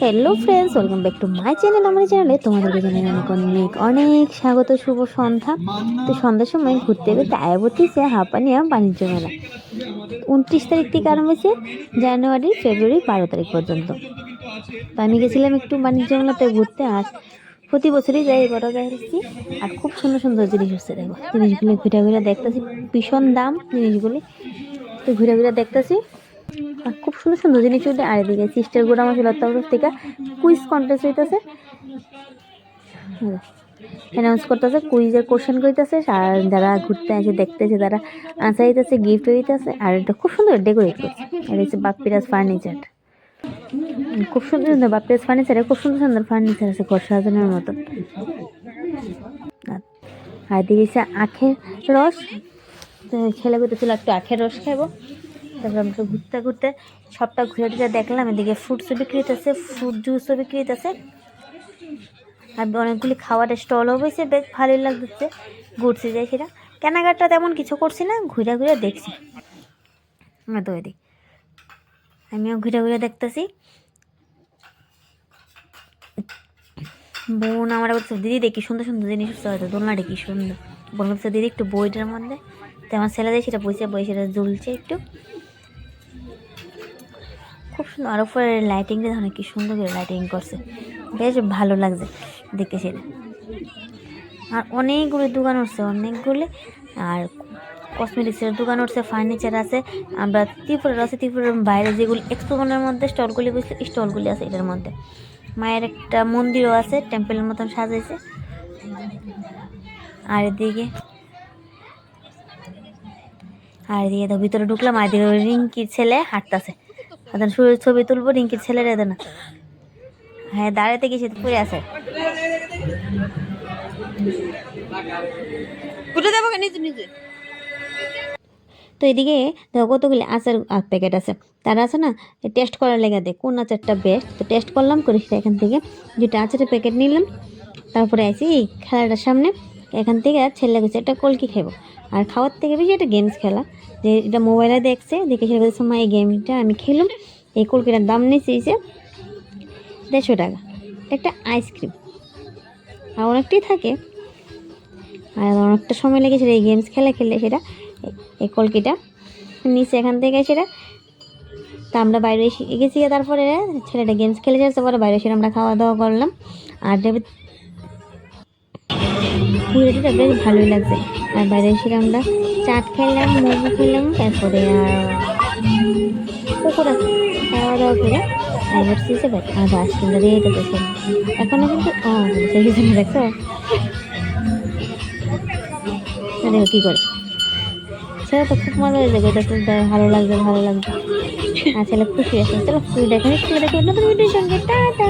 Hello friends welcome back to my channel আমার চ্যানেলে তোমাদেরকে জানাই অনেক অনেক অনেক স্বাগত, শুভ সন্ধ্যা। তো সন্ধ্যার সময় ঘুরতে আয়া বলতেছে হাঁপানিয়া বাণিজ্য মেলা। উনত্রিশ তারিখ থেকে আরম্ভ হয়েছে, জানুয়ারি, ফেব্রুয়ারি বারো তারিখ পর্যন্ত। তো আমি গেছিলাম একটু বাণিজ্য মেলাতে ঘুরতে, আর প্রতি বছরই যাই এবারও যাচ্ছি আর খুব সুন্দর সুন্দর জিনিস হচ্ছে, দেখো। জিনিসগুলো ঘুরে ঘুরে দেখতেছি। ভীষণ দাম জিনিসগুলি। তো ঘুরে ঘুরে দেখতেছি। আর খুব সুন্দর সুন্দর জিনিস উঠে আর এদিকে সিস্টার গোড়া মাসে লতা থেকে কুইজ কন্টেস্ট হইতেছে। অ্যানাউন্স করতেছে কুইজের কোশ্চেন করতেছে। আর যারা ঘুরতে আসে দেখতেছে তারা আনসার দিতেছে গিফট হইতেছে আর এটা খুব সুন্দর ডেকোরেট করছে। এটা হচ্ছে বাপ্পিরাজ ফার্নিচার খুব সুন্দর সুন্দর বাপ্পিরাজ ফার্নিচারে খুব সুন্দর সুন্দর ফার্নিচার আছে, ঘর সাজানোর মতন আর- হচ্ছে আখের রস। ছেলে করতেছিল একটু আখের রস খাব। তারপর আমরা ঘুরতে ঘুরতে সবটা ঘুরে ঘুরে দেখলাম, এদিকে ফ্রুটসও বিক্রি হইতেছে ফ্রুট জুসও বিক্রি হইতেছে আর অনেকগুলি খাবারের স্টলও হয়েছে বেশ ভালোই লাগতেছে ঘুরছি যাই সেটা। কেনাকাটা তেমন কিছু করছি না, ঘুরে ঘুরে দেখছি। তো এদিক। আমিও ঘুরে ঘুরে দেখতেছি। বোন আমার বলছে দিদি দেখি সুন্দর সুন্দর জিনিস হয়তো দোলনাটা কি সুন্দর। বোন বলছে, দিদি, একটু বইটার মধ্যে। তো আমার ছেলেদের সেটা বইছে, বই সেটা ঝুলছে একটু। খুব সুন্দর, আর উপরে লাইটিংটা দেখো না কি সুন্দর করে লাইটিং করছে। বেশ ভালো লাগছে দেখতে সেটা। আর অনেকগুলো দোকান উঠছে, অনেকগুলি। আর কসমেটিক্সের দোকান উঠছে ফার্নিচার আছে। আমরা ত্রিপুরার, আছে ত্রিপুরার বাইরে যেগুলি এক্সপোনের মধ্যে স্টলগুলি বসে স্টলগুলি আছে এটার মধ্যে। মায়ের একটা মন্দিরও আছে টেম্পলের মতন সাজাইছে। আর এদিকে আর এদিকে তো ভিতরে ঢুকলাম, আর এদিকে রিঙ্কির ছেলে হাঁটতেছে। এখন শুরু ছবি তুলবো, রিঙ্কির ছেলে এদের না হ্যাঁ দাঁড়াতে গেছি, পড়ে আছে। নিজে নিজে। তো এদিকে দেখো কতগুলি আচার প্যাকেট আছে। তারা আছে না টেস্ট করার লেগে দেয়, কোন আচারটা বেস্ট তো টেস্ট করলাম, করে এখান থেকে দুটো আচারের প্যাকেট নিলাম। তারপরে আইসি এই খেলাটার সামনে। এখান থেকে ছেলে গেছে একটা কলকি খাব আর খাওয়ার থেকে বেশি একটা গেমস খেলা। যে এটা মোবাইলে দেখছে, দেখে সেটা সময় এই গেমটা আমি খেলুম। এই কলকিটার দাম নিয়েছি দেড়শো টাকা। একটা আইসক্রিম আর অনেকটাই থাকে। আর অনেকটা সময় লেগেছিল এই গেমস খেলে খেলে সেটা। কলকিটা। নিচে এখান থেকে সেটা, তা আমরা বাইরে এসে গেছি, তারপরে ছেলেটা গেমস খেলে যাচ্ছে পরে বাইরে এসে আমরা খাওয়া দাওয়া করলাম। আর পুরোটা বেশ ভালোই লাগছে। আর বাইরে এসে আমরা চাট খেলাম মোমো খেলাম, তারপরে খাওয়া দাওয়া করে ব্যাগ আর এখনও কিন্তু ও কী করে? ছেলে তো খুব মজা হয়ে যাবে খুব ভালো লাগছে ভালো লাগছে আর ছেলে খুশি আছে, চলো দেখে দেখে, নতুন ভিডিওর সঙ্গে, টাটা।